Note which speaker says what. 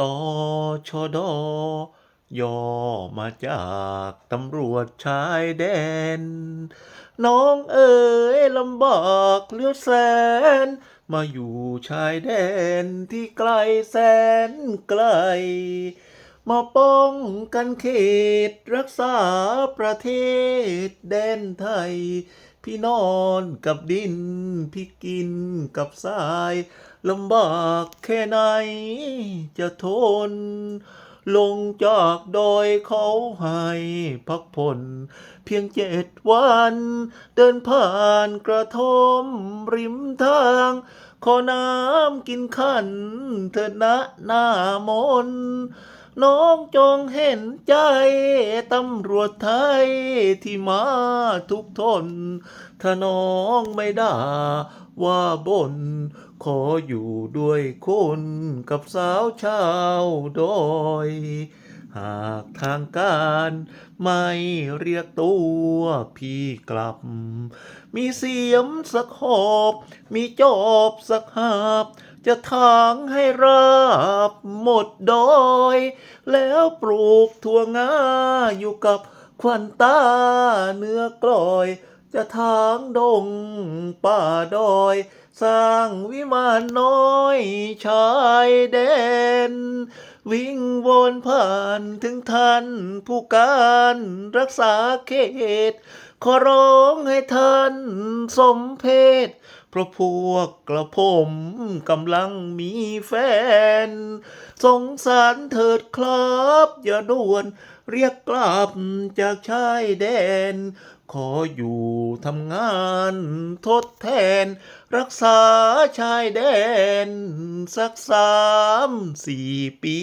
Speaker 1: ตอชอดอย่อมาจากตำรวจชายแดน น้องเอ๋ยลำบากเลือแสน มาอยู่ชายแดนที่ไกลแสนไกล มาป้องกันเขตรักษาประเทศแดนไทย พี่นอนกับดิน พี่กินกับทรายลำบากแค่ไหนจะทน ลงจากดอยเขาให้พักผ่อนเพียงเจ็ดวัน เดินผ่านกระท่อมริมทาง ขอน้ำกินขันเถิดนะหน้ามน น้องจงเห็นใจตำรวจไทยที่มาทุกทน ถ้าน้องไม่ด่าว่าบน ขออยู่ด้วยคนกับสาวชาวดอยหากทางการไม่เรียกตัวพี่กลับ มีเสียมสักหอบ มีจอบสักหาบ จะทางให้ราบ หมดดอย แล้วปลูกถั่วงาอยู่กับควันตาเนื้อกลอย จะทางดงป่าดอย สร้างวิมานน้อยชายแดน วิ่งวนผ่านถึงท่านผู้การรักษาเขต ขอร้องให้ท่านสมเพศ เพราะพวกกระผมกำลังมีแฟน สงสารเถิดครับ อย่าด่วน เรียกกลับจากชายแดน ขออยู่ทำงานทดแทน รักษาชายแดน สักสามสี่ปี